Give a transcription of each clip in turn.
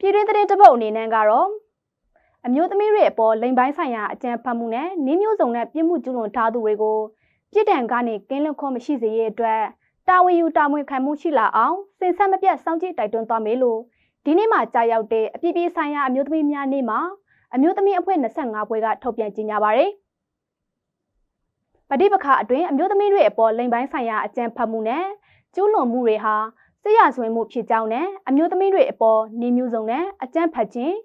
ပြည်တွင်းသတင်းတစ်ပုဒ်အနေနဲ့ကတော့အမျိုးသမီးတွေအပေါ်လိင်ပိုင်းဆိုင်ရာအကြမ်းဖက်မှုနဲ့နင်းမျိုးစုံနဲ့ပြစ်မှုကျူးလွန်ထားသူတွေကိုပြည်တံကနေကင်းလွတ်ခွင့်မရှိစေရအတွက်တာဝန်ယူတာဝန်ခံမှုရှိလာအောင်စင်ဆက်မပြတ်စောင့်ကြည့်တိုက်တွန်းသွားမယ်လို့ဒီနေ့မှကြာရောက်တဲ့အပြည်ပြည်ဆိုင်ရာအမျိုးသမီးများနေ့မှာအမျိုးသမီးအဖွဲ့25ဘွဲကထုတ်ပြန်ကြေညာပါရယ်ပဋိပက္ခအတွင်းအမျိုးသမီးတွေအပေါ်လိင်ပိုင်းဆိုင်ရာအကြမ်းဖက်မှုနဲ့ကျူးလွန်မှုတွေဟာ စစ်ရဆွေးမှုဖြစ်ကြောင်းနဲ့အမျိုးသမီးတွေအပေါ်နေမျိုးစုံနဲ့အကြမ်းဖက်ခြင်း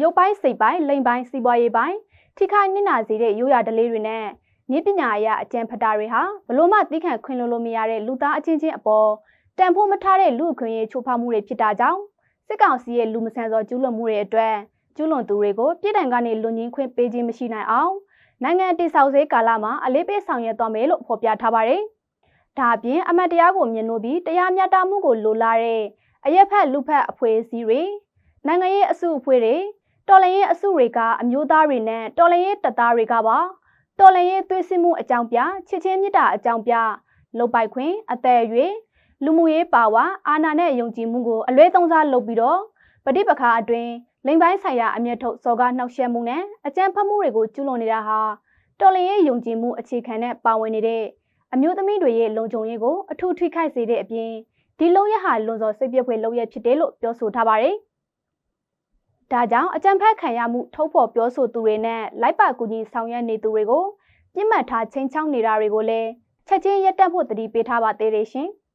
ရုပ်ပိုင်းစိတ်ပိုင်းလိမ်ပိုင်းစီးပွားရေးပိုင်းထိခိုက်နစ်နာစေတဲ့ရိုးရာဓလေ့တွေနဲ့နည်းပညာအရအကြံဖတ်တာတွေဟာဘလို့မှသိခံခွင့်လို့လို့မရတဲ့လူသားအချင်းချင်းအပေါ်တန်ဖိုးမထားတဲ့လူအခွင့်အရေးချိုးဖောက်မှုတွေဖြစ်တာကြောင့်စစ်ကောင်စီရဲ့လူမဆန်သောကျူးလွန်မှုတွေအတွက်ကျူးလွန်သူတွေကိုပြည်တိုင်ကနေလွန်ငင်းခွင့်ပေးခြင်းမရှိနိုင်အောင်နိုင်ငံတိဆောက်စေးကာလမှာအလေးပေးဆောင်ရွက်သွားမယ်လို့ဖော်ပြထားပါတယ်။ ဒါအပြင်အမတ်တရားကိုမြင်လို့ပြီးတရားမျှတမှုကိုလိုလားတဲ့အရက်ဖက်လူဖက်အဖွဲ့အစည်းတွေနိုင်ငံရေးအစုအဖွဲ့တွေတော်လရင်အစုတွေကအမျိုးသားတွေနဲ့တော်လရင်တပ်သားတွေကပါတော်လရင်သွေးစည်းမှုအကြောင်းပြချစ်ချင်းမြတ်တာအကြောင်းပြလုတ်ပိုက်ခွင့်အသက်အရွယ်လူမှုရေးပါဝါအာဏာနဲ့ယုံကြည်မှုကိုအလွဲသုံးစားလုပ်ပြီးတော့ပဋိပက္ခအတွင်းလိမ်ပိုင်းဆိုင်ရာအမျက်ထုတ်စော်ကားနှောက်ယှက်မှုနဲ့အကြမ်းဖက်မှုတွေကိုကျူးလွန်နေတာဟာတော်လရင်ယုံကြည်မှုအခြေခံနဲ့ပါဝင်နေတဲ့ အမျိုးသမီးတွေရဲ့လုံခြုံရေးကိုအထူးထိခိုက်စေတဲ့အပြင်ဒီလုံရဟာလွန်စော်စိတ်ပြည့်ဖွယ်လုံရဖြစ်တယ်လို့ပြောဆိုထားပါတယ်။ဒါကြောင့်အကြံဖက်ခံရမှုထုတ်ဖော်ပြောဆိုသူတွေနဲ့လိုက်ပါကူညီဆောင်ရွက်နေသူတွေကိုပြစ်မှတ်ထားချင်းချောင်းနေတာတွေကိုလည်းချက်ချင်းရက်တက်ဖို့တတိပေးထားပါသေးတယ်ရှင်။